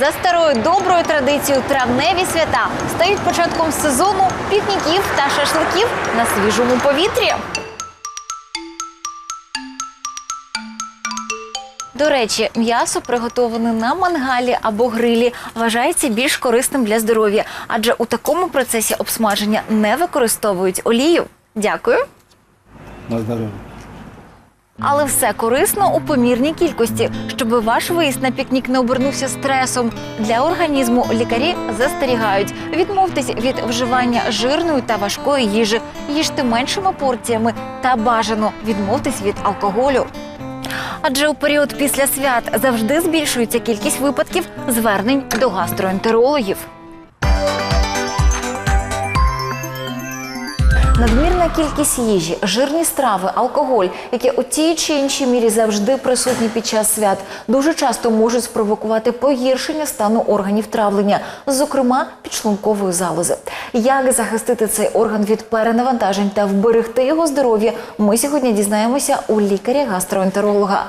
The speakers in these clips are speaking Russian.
За старою доброю традицією травневі свята стають початком сезону пікніків та шашликів на свіжому повітрі. До речі, м'ясо, приготоване на мангалі або грилі, вважається більш корисним для здоров'я, адже у такому процесі обсмаження не використовують олію. Дякую. На здоровье. Але все корисно у помірній кількості, щоб ваш виїзд на пікнік не обернувся стресом. Для організму лікарі застерігають: відмовтесь від вживання жирної та важкої їжі, їжте меншими порціями та бажано відмовтесь від алкоголю. Адже у період після свят завжди збільшується кількість випадків звернень до гастроентерологів. Надмірна кількість їжі, жирні страви, алкоголь, які у тій чи іншій мірі завжди присутні під час свят, дуже часто можуть спровокувати погіршення стану органів травлення, зокрема підшлункової залози. Як захистити цей орган від перенавантажень та вберегти його здоров'я, ми сьогодні дізнаємося у лікаря-гастроентеролога.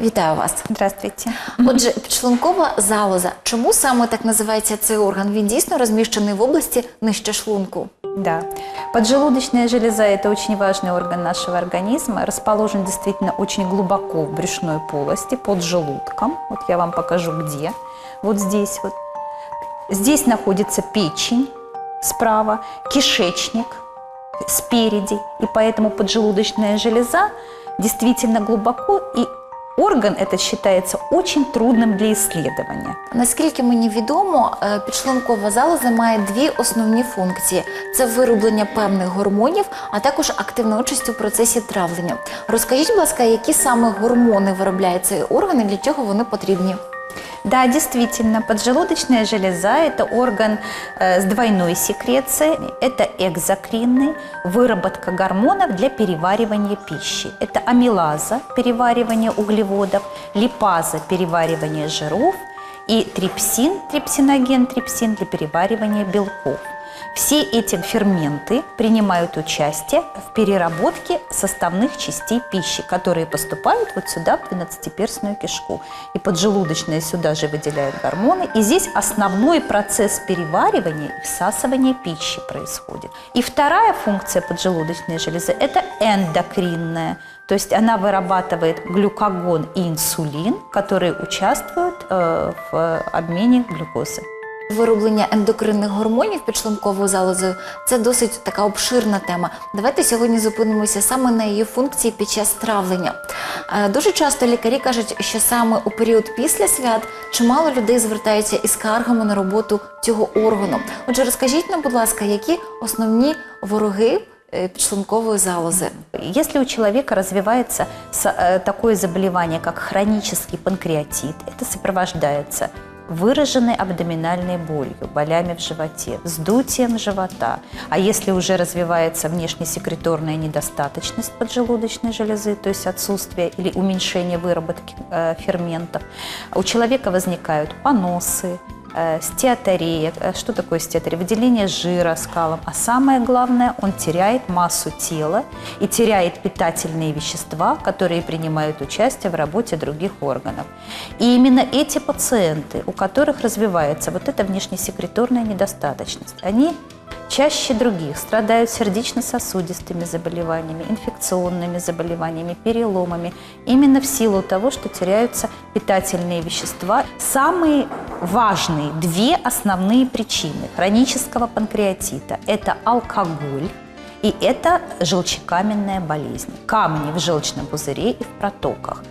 Вітаю вас. Здравствуйте. Отже, підшлункова залоза. Чому саме так називається цей орган? Він дійсно розміщений в області нижче шлунку. Да. Поджелудочная железа – это очень важный орган нашего организма. Расположен действительно очень глубоко в брюшной полости, под желудком. Вот я вам покажу, где. Вот здесь вот. Здесь находится печень справа, кишечник спереди. И поэтому поджелудочная железа действительно глубоко. И орган этот считается очень трудным для исследования. Наскільки мені відомо, е, підшлункова залоза має дві основні функції: це вироблення певних гормонів, а також активна участь у процесі травлення. Розкажіть, будь ласка, які саме гормони виробляє цей орган і для чого вони потрібні? Да, действительно, поджелудочная железа – это орган э, с двойной секрецией. Это экзокринный, выработка гормонов для переваривания пищи. Это амилаза – переваривание углеводов, липаза – переваривание жиров и трипсин, трипсиноген, трипсин для переваривания белков. Все эти ферменты принимают участие в переработке составных частей пищи, которые поступают вот сюда, в двенадцатиперстную кишку. И поджелудочная сюда же выделяет гормоны. И здесь основной процесс переваривания и всасывания пищи происходит. И вторая функция поджелудочной железы – это эндокринная. То есть она вырабатывает глюкагон и инсулин, которые участвуют э, в обмене глюкозы. Вироблення ендокринних гормонів підшлунковою залозою це досить така обширна тема. Давайте сьогодні зупинимося саме на її функції під час травлення. Е, Дуже часто лікарі кажуть, що саме у період після свят чимало людей звертаються із скаргами на роботу цього органу. Отже, розкажіть нам, будь ласка, які основні вороги е, підшлункової залози? Если у человека развивается э, такое заболевание, как хронический панкреатит, это сопровождается выраженной абдоминальной болью, болями в животе, вздутием живота. А если уже развивается внешнесекреторная недостаточность поджелудочной железы, то есть отсутствие или уменьшение выработки э, ферментов, у человека возникают поносы, э, стеатория. Э, Что такое стеатория? Выделение жира скалом. А самое главное, он теряет массу тела и теряет питательные вещества, которые принимают участие в работе других органов. И именно эти пациенты, у которых развивается вот эта внешнесекреторная недостаточность, они чаще других страдают сердечно-сосудистыми заболеваниями, инфекционными заболеваниями, переломами, именно в силу того, что теряются питательные вещества. Самые важные две основные причины хронического панкреатита – это алкоголь и это желчекаменная болезнь. Камни в желчном пузыре и в протоках.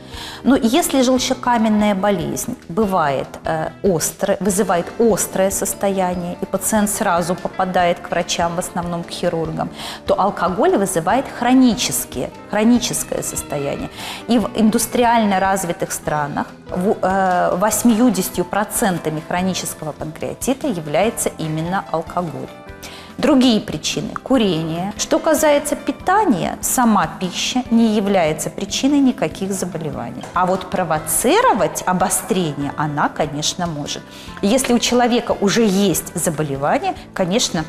Но если желчекаменная болезнь бывает э, острой, вызывает острое состояние, и пациент сразу попадает к врачам, в основном к хирургам, то алкоголь вызывает хронические, хроническое состояние. И в индустриально развитых странах в- э, 80% хронического панкреатита является именно алкоголь. Другие причины – курение. Что касается питания, сама пища не является причиной никаких заболеваний. А вот провоцировать обострение она, конечно, может. Если у человека уже есть заболевание, конечно,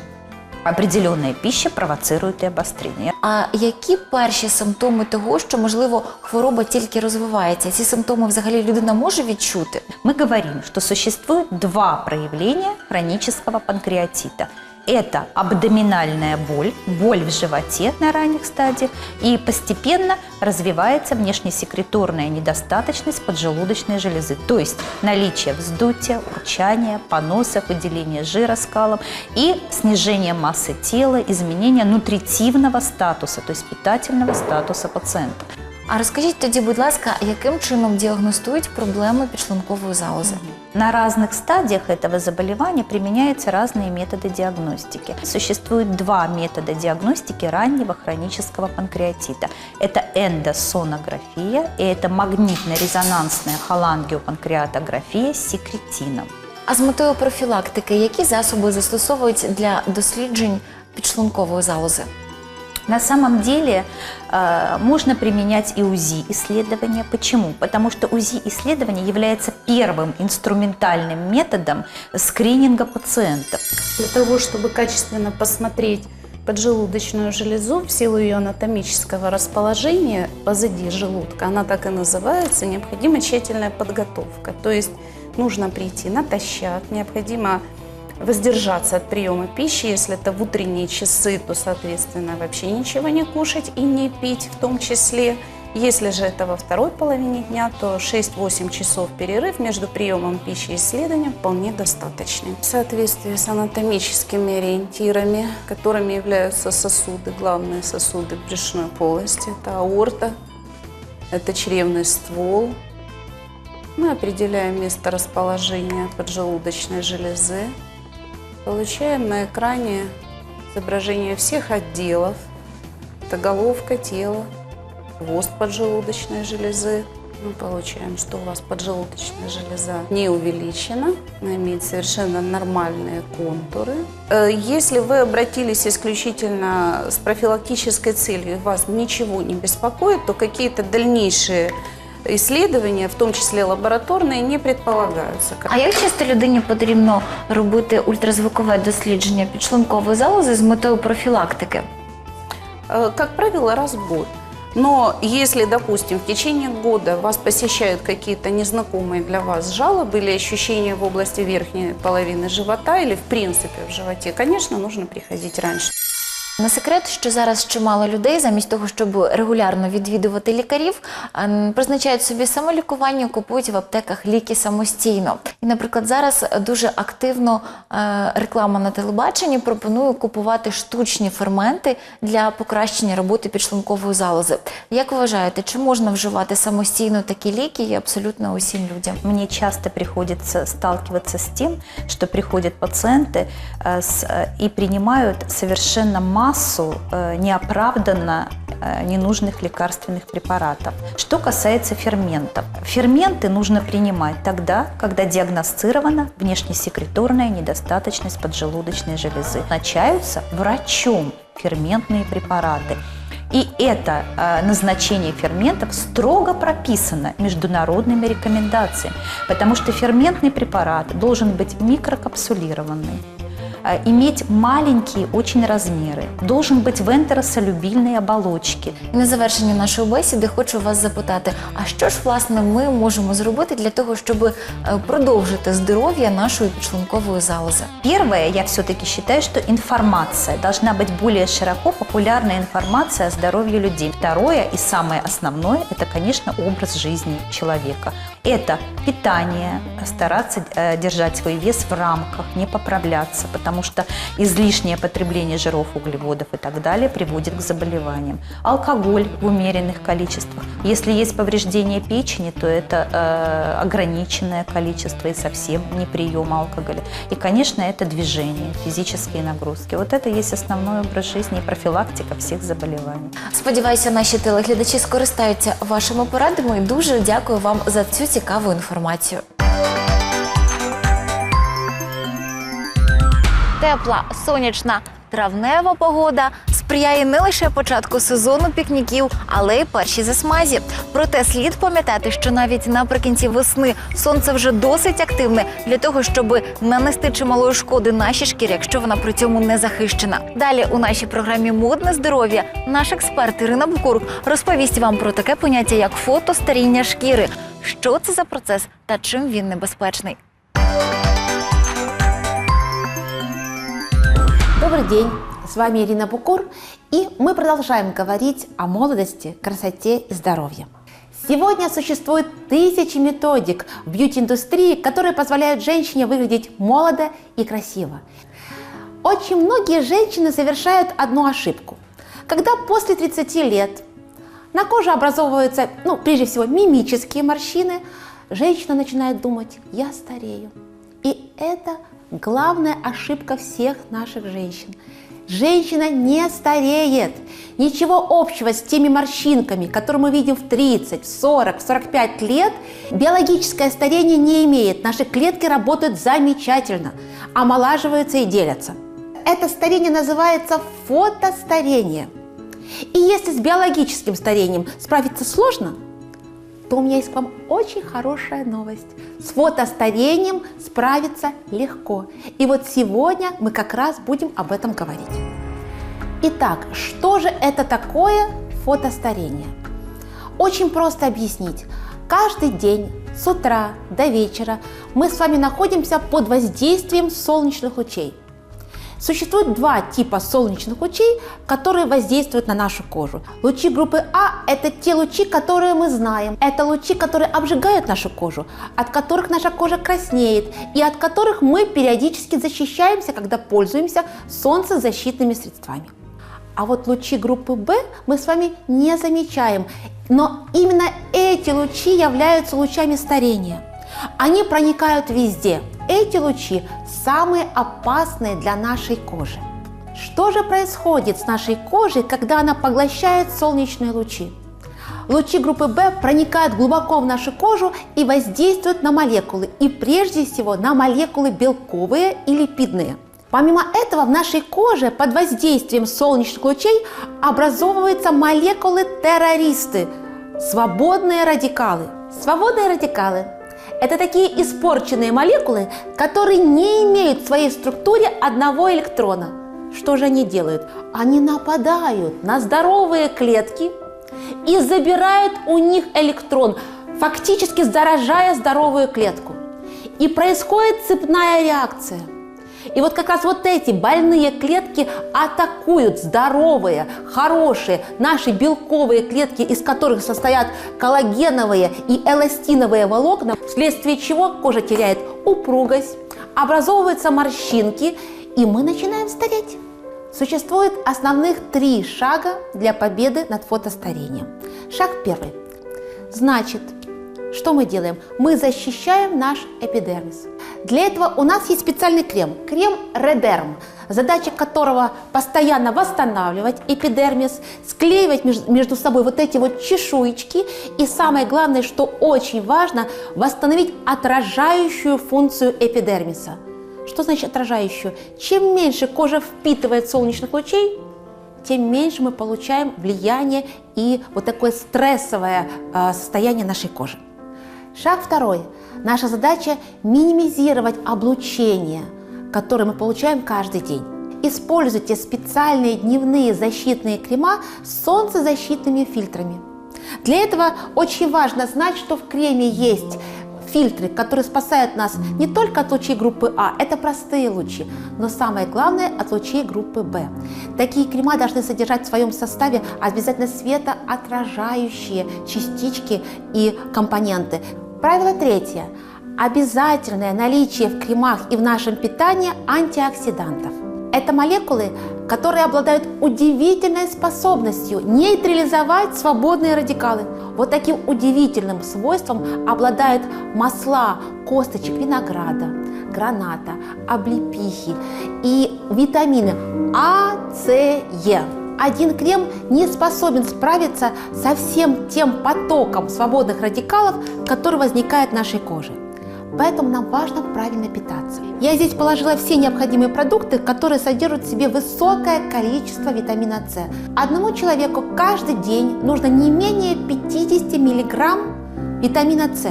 Определенная пища провоцирует и обострение. А які перші симптоми того, що можливо хвороба тільки розвивається? Ці симптоми взагалі людина може відчути? Мы говорим, что существует два проявления хронического панкреатита. это абдоминальная боль, боль в животе на ранних стадиях, и постепенно развивается внешнесекреторная недостаточность поджелудочной железы, то есть наличие вздутия, урчания, поносов, выделения жира скалом и снижение массы тела, изменение нутритивного статуса, то есть питательного статуса пациента. А розкажіть тоді, будь ласка, яким чином діагностують проблеми підшлункової залози? На разных стадиях этого заболевания применяются разные методы диагностики. Существует два метода диагностики раннего хронического панкреатита. Это эндосонография и это магнитно-резонансная холангиопанкреатография с секретином. А з метою профілактики, які засоби застосовують для досліджень підшлункової залози? На самом деле э, можно применять и УЗИ-исследования. Почему? Потому что УЗИ-исследование является первым инструментальным методом скрининга пациентов. Для того, чтобы качественно посмотреть поджелудочную железу в силу ее анатомического расположения позади желудка, она так и называется, необходима тщательная подготовка. То есть нужно прийти натощак, необходимо воздержаться от приема пищи. Если это в утренние часы, то, соответственно, вообще ничего не кушать и не пить в том числе. Если же это во второй половине дня, то 6-8 часов перерыв между приемом пищи и исследованием вполне достаточный. В соответствии с анатомическими ориентирами, которыми являются сосуды, главные сосуды брюшной полости, это аорта, это чревный ствол. Мы определяем место расположения поджелудочной железы, Получаем на экране изображение всех отделов. Это головка, тело, хвост поджелудочной железы. Мы получаем, что у вас поджелудочная железа не увеличена, она имеет совершенно нормальные контуры. Э, Если вы обратились исключительно с профилактической целью, и вас ничего не беспокоит, то какие-то дальнейшие исследования, в том числе лабораторные, не предполагаются. А як часто людині потрібно робити ультразвукове дослідження підшлункової залози з метою профілактики? Э, Как правило, раз в год. Но если, допустим, в течение года вас посещают какие-то незнакомые для вас жалобы или ощущения в области верхней половины живота или в принципе в животе, конечно, нужно приходить раньше. Не секрет, що зараз чимало людей, замість того, щоб регулярно відвідувати лікарів, ем, призначають собі самолікування, купують в аптеках ліки самостійно. І, наприклад, зараз дуже активно е, реклама на телебаченні пропонує купувати штучні ферменти для покращення роботи підшлункової залози. Як ви вважаєте, чи можна вживати самостійно такі ліки і абсолютно усім людям? Мне часто приходится сталкиваться с тем, что приходят пациенты э, с, э, и принимают совершенно массу э, неоправданно э, ненужных лекарственных препаратов. Что касается ферментов. Ферменты нужно принимать тогда, когда диагностирована внешнесекреторная недостаточность поджелудочной железы. Назначаются врачом ферментные препараты. И это э, назначение ферментов строго прописано международными рекомендациями, потому что ферментный препарат должен быть микрокапсулированный, иметь маленькие очень размеры, должен быть в энтеросолюбильной оболочке. І на завершення нашої бесіди хочу вас запитати: а що ж власне ми можемо зробити для того, щоб е, продовжити здоров'я нашої підшлункової залози? Первое, я все-таки считаю, что информация должна быть более широко популярная информация о здоровье людей. Второе и самое основное – это, конечно, образ жизни человека. Это питание, стараться э, держать свой вес в рамках, не поправляться, потому что излишнее потребление жиров, углеводов и так далее приводит к заболеваниям. Алкоголь в умеренных количествах. Если есть повреждение печени, то это э, ограниченное количество и совсем не прием алкоголя. И, конечно, это движение, физические нагрузки. Вот это есть основной образ жизни и профилактика всех заболеваний. Сподіваюся, наші телеглядачі скористаються вашими порадами і дуже дякую вам за цю цікаву інформацію. Тепла, сонячна, травнева погода сприяє не лише початку сезону пікніків, але й першій засмазі. Проте слід пам'ятати, що навіть наприкінці весни сонце вже досить активне для того, щоб нанести чималої шкоди нашій шкірі, якщо вона при цьому не захищена. Далі у нашій програмі Модне здоров'я наш експерт Ірина Букурук розповість вам про таке поняття, як фотостаріння шкіри. Що це за процес та чим він небезпечний? Добрый день, с вами Ирина Букур, и мы продолжаем говорить о молодости, красоте и здоровье. Сегодня существует тысячи методик в бьюти-индустрии, которые позволяют женщине выглядеть молодо и красиво. Очень многие женщины совершают одну ошибку. Когда после 30 лет на коже образовываются, ну, прежде всего, мимические морщины, женщина начинает думать, я старею. И это главная ошибка всех наших женщин. Женщина не стареет. Ничего общего с теми морщинками, которые мы видим в 30, в 40, в 45 лет, биологическое старение не имеет. Наши клетки работают замечательно, омолаживаются и делятся. Это старение называется фотостарение. И если с биологическим старением справиться сложно, то у меня есть к вам очень хорошая новость. С фотостарением справиться легко. И вот сегодня мы как раз будем об этом говорить. Итак, что же это такое фотостарение? Очень просто объяснить. Каждый день с утра до вечера мы с вами находимся под воздействием солнечных лучей. Существует два типа солнечных лучей, которые воздействуют на нашу кожу. Лучи группы А – это те лучи, которые мы знаем. Это лучи, которые обжигают нашу кожу, от которых наша кожа краснеет и от которых мы периодически защищаемся, когда пользуемся солнцезащитными средствами. А вот лучи группы В мы с вами не замечаем. Но именно эти лучи являются лучами старения. Они проникают везде. Эти лучи самые опасные для нашей кожи. Что же происходит с нашей кожей, когда она поглощает солнечные лучи? Лучи группы В проникают глубоко в нашу кожу и воздействуют на молекулы, и прежде всего на молекулы белковые и липидные. Помимо этого в нашей коже под воздействием солнечных лучей образовываются молекулы-террористы, свободные радикалы. Свободные радикалы это такие испорченные молекулы, которые не имеют в своей структуре одного электрона. Что же они делают? Они нападают на здоровые клетки и забирают у них электрон, фактически заражая здоровую клетку. И происходит цепная реакция – и вот как раз вот эти больные клетки атакуют здоровые, хорошие, наши белковые клетки, из которых состоят коллагеновые и эластиновые волокна, вследствие чего кожа теряет упругость, образовываются морщинки, и мы начинаем стареть. Существует основных три шага для победы над фотостарением. Шаг первый. Значит, что мы делаем? Мы защищаем наш эпидермис. Для этого у нас есть специальный крем, крем Редерм, задача которого постоянно восстанавливать эпидермис, склеивать между собой вот эти вот чешуечки и самое главное, что очень важно, восстановить отражающую функцию эпидермиса. Что значит отражающую? Чем меньше кожа впитывает солнечных лучей, тем меньше мы получаем влияние и вот такое стрессовое э, состояние нашей кожи. Шаг второй. Наша задача минимизировать облучение, которое мы получаем каждый день. Используйте специальные дневные защитные крема с солнцезащитными фильтрами. Для этого очень важно знать, что в креме есть фильтры, которые спасают нас не только от лучей группы А, это простые лучи, но самое главное от лучей группы Б. Такие крема должны содержать в своем составе обязательно светоотражающие частички и компоненты, Правило третье. Обязательное наличие в кремах и в нашем питании антиоксидантов. Это молекулы, которые обладают удивительной способностью нейтрализовать свободные радикалы. Вот таким удивительным свойством обладают масла косточек винограда, граната, облепихи и витамины А, С, Е один крем не способен справиться со всем тем потоком свободных радикалов, который возникает в нашей коже. поэтому нам важно правильно питаться. Я здесь положила все необходимые продукты, которые содержат в себе высокое количество витамина С. Одному человеку каждый день нужно не менее 50 миллиграмм витамина С.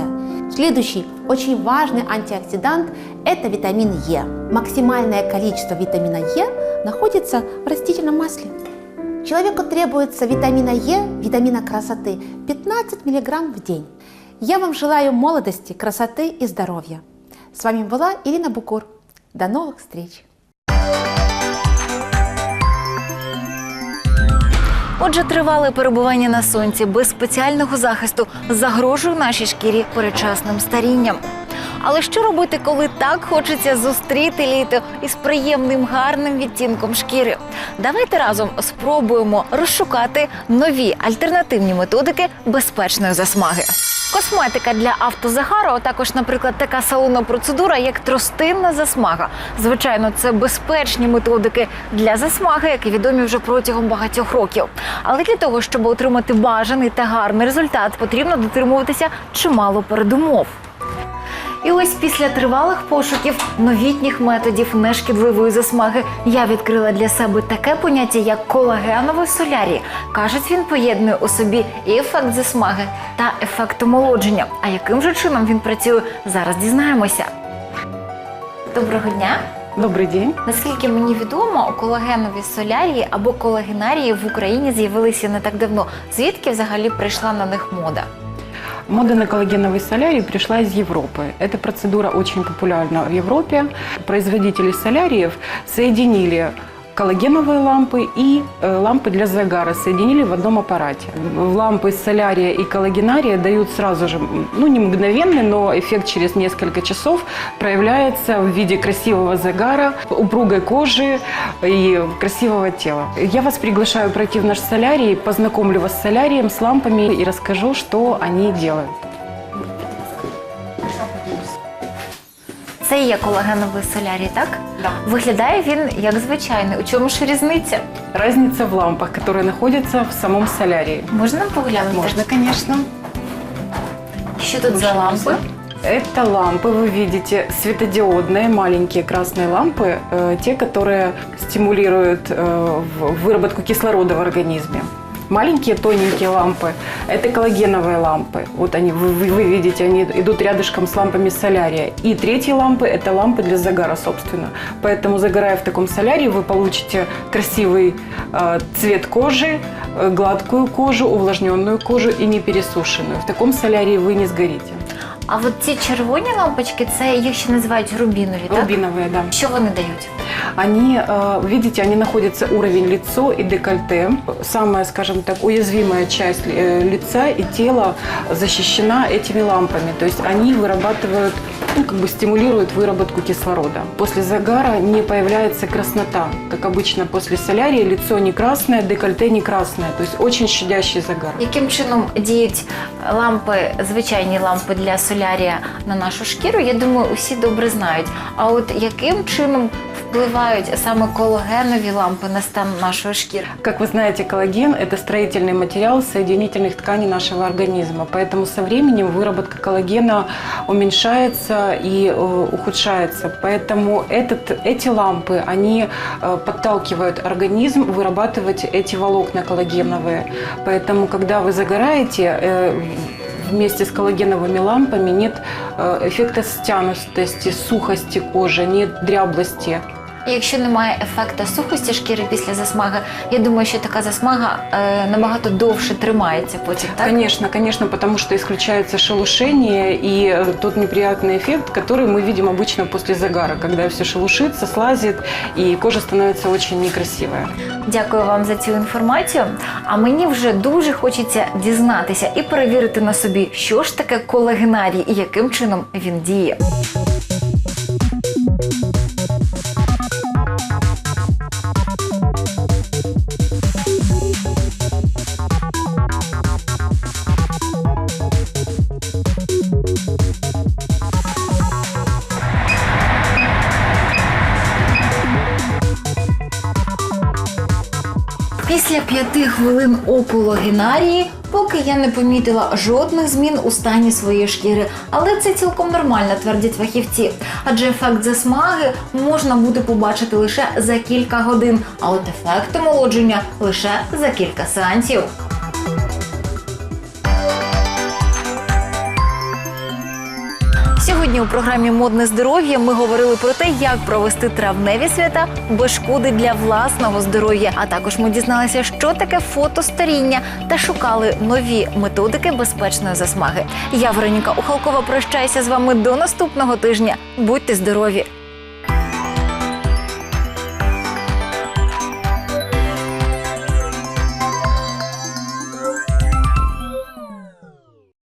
Следующий очень важный антиоксидант – это витамин Е. Максимальное количество витамина Е находится в растительном масле. Человеку требуется витамина Е, витамина красоты 15 мг в день. Я вам желаю молодости, красоты и здоровья. С вами была Ирина Букур. До новых встреч! Отже, тривале перебування на сонці без спеціального захисту загрожує нашій шкірі передчасним старінням. Але що робити, коли так хочеться зустріти літо із приємним гарним відтінком шкіри? Давайте разом спробуємо розшукати нові альтернативні методики безпечної засмаги. Косметика для автозагару, а також, наприклад, така салонна процедура, як тростинна засмага. Звичайно, це безпечні методики для засмаги, які відомі вже протягом багатьох років. Але для того, щоб отримати бажаний та гарний результат, потрібно дотримуватися чимало передумов. І ось після тривалих пошуків новітніх методів нешкідливої засмаги я відкрила для себе таке поняття, як колагеновий солярій. Кажуть, він поєднує у собі і ефект засмаги та ефект омолодження. А яким же чином він працює, зараз дізнаємося. Доброго дня! Добрый день. Наскільки мені відомо, колагенові солярії або колагенарії в Україні з'явилися не так давно. Звідки взагалі прийшла на них мода? Мода на коллагеновый солярий пришла из Европы. Эта процедура очень популярна в Европе. Производители соляриев соединили коллагеновые лампы и э, лампы для загара соединили в одном аппарате. Лампы солярия и коллагенария дают сразу же, ну не мгновенный, но эффект через несколько часов проявляется в виде красивого загара, упругой кожи и красивого тела. Я вас приглашаю пройти в наш солярий, познакомлю вас с солярием, с лампами и расскажу, что они делают. Це і є колагеновий солярій, так? Да. Виглядає він як звичайний. У чому ж різниця? Разница в лампах, которые находятся в самом солярии. Можна нам поглянути? Можно, конечно. Що тут за лампи? Это лампы, вы видите, светодиодные, маленькие красные лампы, э, те, которые стимулируют э, в- выработку кислорода в организме. Маленькие тоненькие лампы – это коллагеновые лампы. Вот они, вы, вы- вы видите, они идут рядышком с лампами солярия. И третьи лампы – это лампы для загара, собственно. Поэтому, загорая в таком солярии, вы получите красивый э, цвет кожи, э, гладкую кожу, увлажненную кожу и не пересушенную. В таком солярии вы не сгорите. А от ці червоні лампочки, це їх ще називають рубінові, так? Рубиновые, да. Що вони дають? Они, э, видите, они находятся уровень лицо и декольте. Самая, скажем так, уязвимая часть э, лица и тела защищена этими лампами. То есть они вырабатывают, ну, как бы стимулируют выработку кислорода. После загара не появляется краснота. Как обычно после солярия лицо не красное, декольте не красное. То есть очень щадящий загар. Яким чином діють лампи, звичайні лампи для солярія на нашу шкіру? Я думаю, усі добре знають. А от яким чином впливають саме колагенові лампи на стан нашої шкіри? Как вы знаете, коллаген – это строительный материал соединительных тканей нашего организма. Поэтому со временем выработка коллагена уменьшается и э, ухудшается. Поэтому этот, эти лампы, они э, подталкивают организм вырабатывать эти волокна коллагеновые. Поэтому, когда вы загораете, э, вместе с коллагеновыми лампами нет э, эффекта стянутости, сухости кожи, нет дряблости. І Якщо немає ефекту сухості шкіри після засмаги, я думаю, що така засмага е, набагато довше тримається потім, так? Конечно, конечно, потому что исключается шелушение и э, тот неприятный эффект, который мы видим обычно после загара, когда все шелушится, слазит и кожа становится очень некрасивая. Дякую вам за цю інформацію. А мені вже дуже хочеться дізнатися і перевірити на собі, що ж таке колагенарій і яким чином він діє. П'яти хвилин опулогенарії, поки я не помітила жодних змін у стані своєї шкіри. Але це цілком нормально, твердять фахівці. Адже ефект засмаги можна буде побачити лише за кілька годин, а от ефект омолодження лише за кілька сеансів. Сьогодні у програмі Модне здоров'я ми говорили про те, як провести травневі свята без шкоди для власного здоров'я. А також ми дізналися, що таке фотостаріння та шукали нові методики безпечної засмаги. Я Вероніка Ухалкова прощаюся з вами до наступного тижня. Будьте здорові!